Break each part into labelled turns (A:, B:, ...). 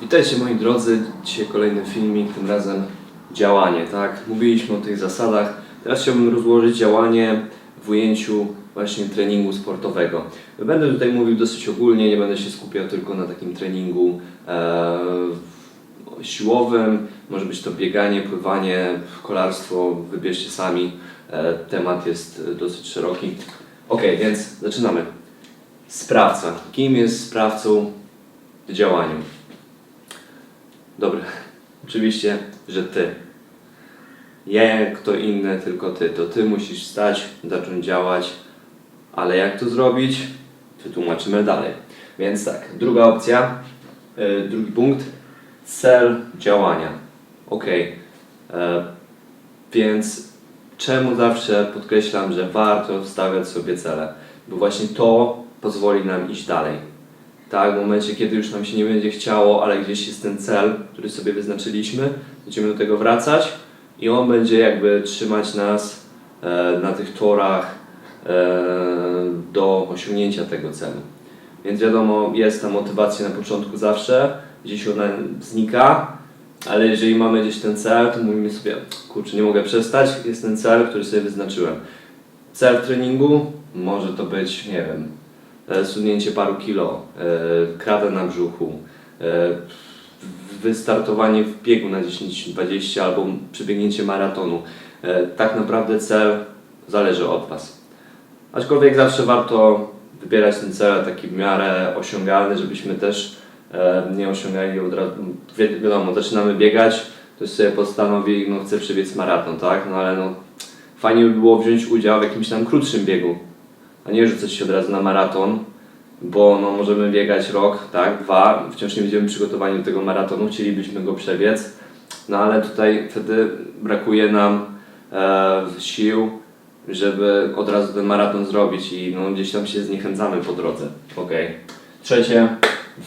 A: Witajcie moi drodzy, dzisiaj kolejny filmik, tym razem działanie, tak? Mówiliśmy o tych zasadach, teraz chciałbym rozłożyć działanie w ujęciu właśnie treningu sportowego. Będę tutaj mówił dosyć ogólnie, nie będę się skupiał tylko na takim treningu e, siłowym, może być to bieganie, pływanie, kolarstwo, wybierzcie sami, e, temat jest e, dosyć szeroki. Ok, więc zaczynamy. Sprawca. Kim jest sprawcą w działaniu? Dobra, oczywiście, że ty. Nie kto inny, tylko ty. To ty musisz stać, zacząć działać, ale jak to zrobić? Wytłumaczymy dalej. Więc tak, druga opcja, yy, drugi punkt, cel działania. Ok, więc czemu zawsze podkreślam, że warto stawiać sobie cele? Bo właśnie to pozwoli nam iść dalej. Tak, w momencie, kiedy już nam się nie będzie chciało, ale gdzieś jest ten cel, który sobie wyznaczyliśmy, będziemy do tego wracać i on będzie jakby trzymać nas e, na tych torach e, do osiągnięcia tego celu. Więc wiadomo, jest ta motywacja na początku zawsze, gdzieś ona znika, ale jeżeli mamy gdzieś ten cel, to mówimy sobie, kurczę, nie mogę przestać, jest ten cel, który sobie wyznaczyłem. Cel treningu może to być, nie wiem, sunięcie paru kilo, e, krada na brzuchu, e, wystartowanie w biegu na 10-20 albo przebiegnięcie maratonu. E, Tak naprawdę cel zależy od Was. Aczkolwiek zawsze warto wybierać ten cel taki w miarę osiągalny, żebyśmy też e, nie osiągali od razu. Wi- Wiadomo, zaczynamy biegać, ktoś sobie postanowi, no chce przebiec maraton, tak? No ale no fajnie by było wziąć udział w jakimś tam krótszym biegu, a nie rzucać się od razu na maraton, bo no, możemy biegać rok, tak, dwa, wciąż nie będziemy przygotowani do tego maratonu, chcielibyśmy go przebiec, no ale tutaj wtedy brakuje nam e, sił, żeby od razu ten maraton zrobić i no, gdzieś tam się zniechęcamy po drodze. Okay. Trzecie,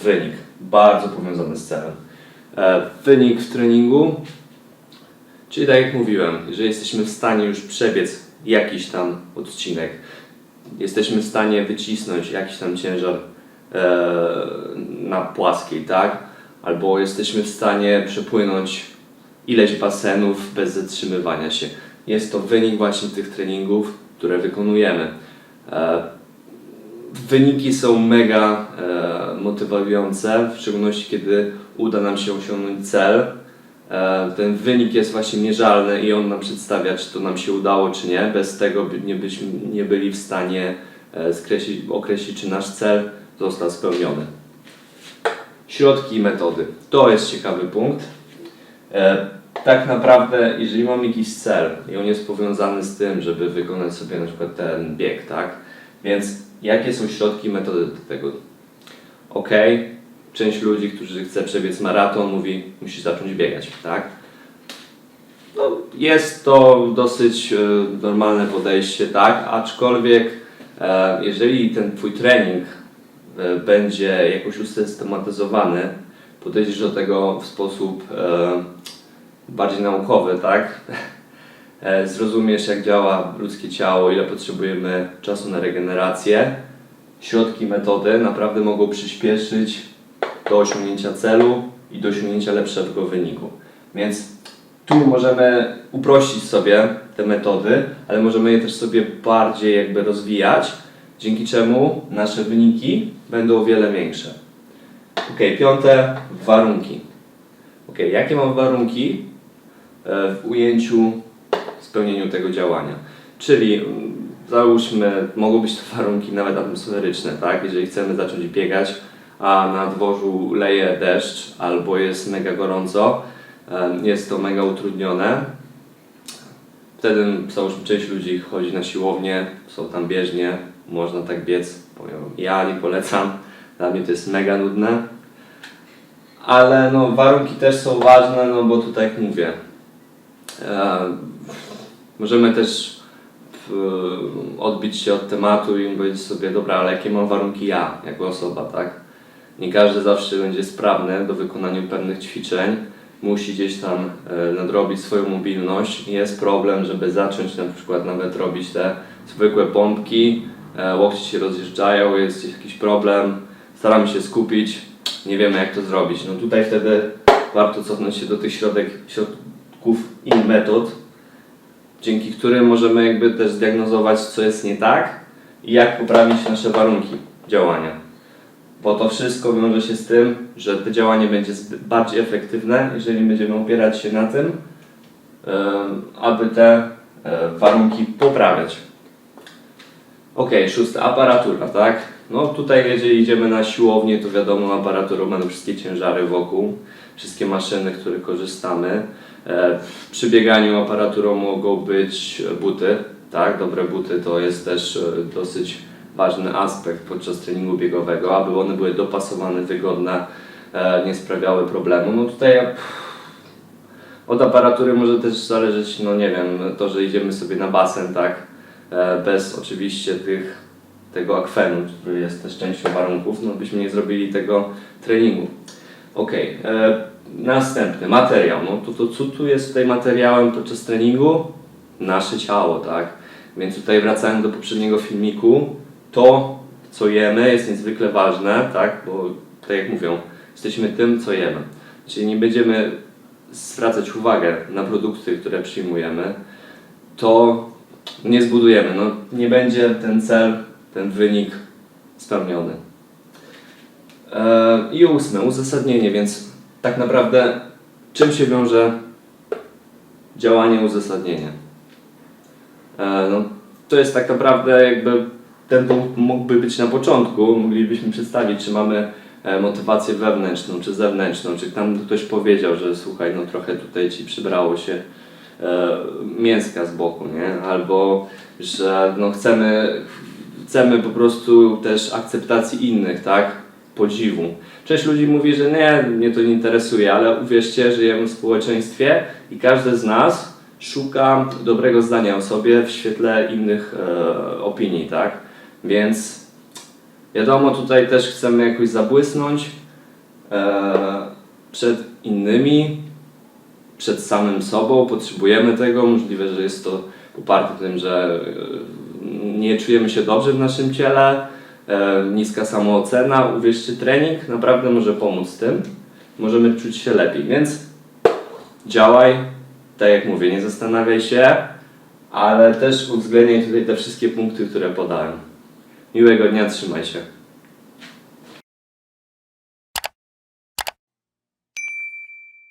A: wynik, bardzo powiązany z celem. E, wynik w treningu, czyli tak jak mówiłem, jeżeli jesteśmy w stanie już przebiec jakiś tam odcinek, jesteśmy w stanie wycisnąć jakiś tam ciężar e, na płaskiej, tak? Albo jesteśmy w stanie przepłynąć ileś basenów bez zatrzymywania się. Jest to wynik właśnie tych treningów, które wykonujemy. E, wyniki są mega e, motywujące, w szczególności kiedy uda nam się osiągnąć cel. E, ten wynik jest właśnie mierzalny i on nam przedstawia, czy to nam się udało, czy nie. Bez tego nie byśmy nie byli w stanie e, skreślić, określić, czy nasz cel został spełniony. Środki i metody. To jest ciekawy punkt. E, tak naprawdę, jeżeli mamy jakiś cel i on jest powiązany z tym, żeby wykonać sobie na przykład ten bieg, tak? Więc jakie są środki i metody do tego? Ok, część ludzi, którzy chce przebiec maraton, mówi, musisz zacząć biegać, tak? No, jest to dosyć e, normalne podejście, tak? Aczkolwiek, e, jeżeli ten Twój trening e, będzie jakoś usystematyzowany, podejdziesz do tego w sposób bardziej naukowy, tak? Zrozumiesz, jak działa ludzkie ciało, ile potrzebujemy czasu na regenerację. Środki, metody naprawdę mogą przyspieszyć do osiągnięcia celu i do osiągnięcia lepszego wyniku. Więc tu możemy uprościć sobie te metody, ale możemy je też sobie bardziej jakby rozwijać, dzięki czemu nasze wyniki będą o wiele większe. Ok, piąte, warunki. Ok, jakie mam warunki e, w ujęciu, spełnieniu tego działania? Czyli mm, załóżmy, mogą być to warunki nawet atmosferyczne, tak? Jeżeli chcemy zacząć biegać, a na dworzu leje deszcz albo jest mega gorąco, jest to mega utrudnione. Wtedy załóżmy część ludzi chodzi na siłownię, są tam bieżnie, można tak biec. Ja nie polecam, dla mnie to jest mega nudne. Ale no, warunki też są ważne, no bo tutaj jak mówię, e, możemy też odbić się od tematu i powiedzieć sobie, dobra, ale jakie mam warunki ja, jako osoba, tak? Nie każdy zawsze będzie sprawny do wykonania pewnych ćwiczeń, musi gdzieś tam e, nadrobić swoją mobilność. Jest problem, żeby zacząć na przykład nawet robić te zwykłe pompki, e, łokcie się rozjeżdżają, jest jakiś problem, staramy się skupić, nie wiemy jak to zrobić. No tutaj wtedy warto cofnąć się do tych środek, środków i metod, dzięki którym możemy jakby też zdiagnozować, co jest nie tak i jak poprawić nasze warunki działania. Bo to wszystko wiąże się z tym, że to działanie będzie bardziej efektywne, jeżeli będziemy opierać się na tym, aby te e, warunki poprawiać. Ok, szóste, aparatura, tak? No tutaj jeżeli idziemy na siłownię, to wiadomo, aparaturą będą wszystkie ciężary wokół, wszystkie maszyny, które korzystamy. E, przy bieganiu aparaturą mogą być buty, tak? Dobre buty to jest też e, dosyć ważny aspekt podczas treningu biegowego, aby one były dopasowane, wygodne, e, nie sprawiały problemu. No tutaj od aparatury może też zależeć, no nie wiem, to, że idziemy sobie na basen, tak? E, bez oczywiście tych, tego akwenu, który jest też częścią warunków, no byśmy nie zrobili tego treningu. Ok, e, następny materiał. No to, to co tu jest tutaj materiałem podczas treningu? Nasze ciało, tak? Więc tutaj wracając do poprzedniego filmiku, to co jemy jest niezwykle ważne, tak? Bo tak jak mówią, jesteśmy tym, co jemy. Czyli nie będziemy zwracać uwagę na produkty, które przyjmujemy, to nie zbudujemy. No, nie będzie ten cel, ten wynik spełniony. E, I ósme, uzasadnienie, więc tak naprawdę czym się wiąże działanie uzasadnienie? E, no, to jest tak naprawdę jakby ten punkt mógłby być na początku, moglibyśmy przedstawić, czy mamy e, motywację wewnętrzną, czy zewnętrzną, czy tam ktoś powiedział, że słuchaj, no trochę tutaj ci przybrało się e, mięska z boku, nie? Albo, że no chcemy, chcemy po prostu też akceptacji innych, tak? Podziwu. Część ludzi mówi, że nie, mnie to nie interesuje, ale uwierzcie, żyjemy w społeczeństwie i każdy z nas szuka dobrego zdania o sobie w świetle innych e, opinii, tak? Więc wiadomo, tutaj też chcemy jakoś zabłysnąć e, przed innymi, przed samym sobą, potrzebujemy tego. Możliwe, że jest to poparte tym, że e, nie czujemy się dobrze w naszym ciele, e, niska samoocena. Uwierzcie, trening naprawdę może pomóc tym. Możemy czuć się lepiej, więc działaj, tak jak mówię, nie zastanawiaj się, ale też uwzględniaj tutaj te wszystkie punkty, które podałem. Miłego dnia, trzymaj się.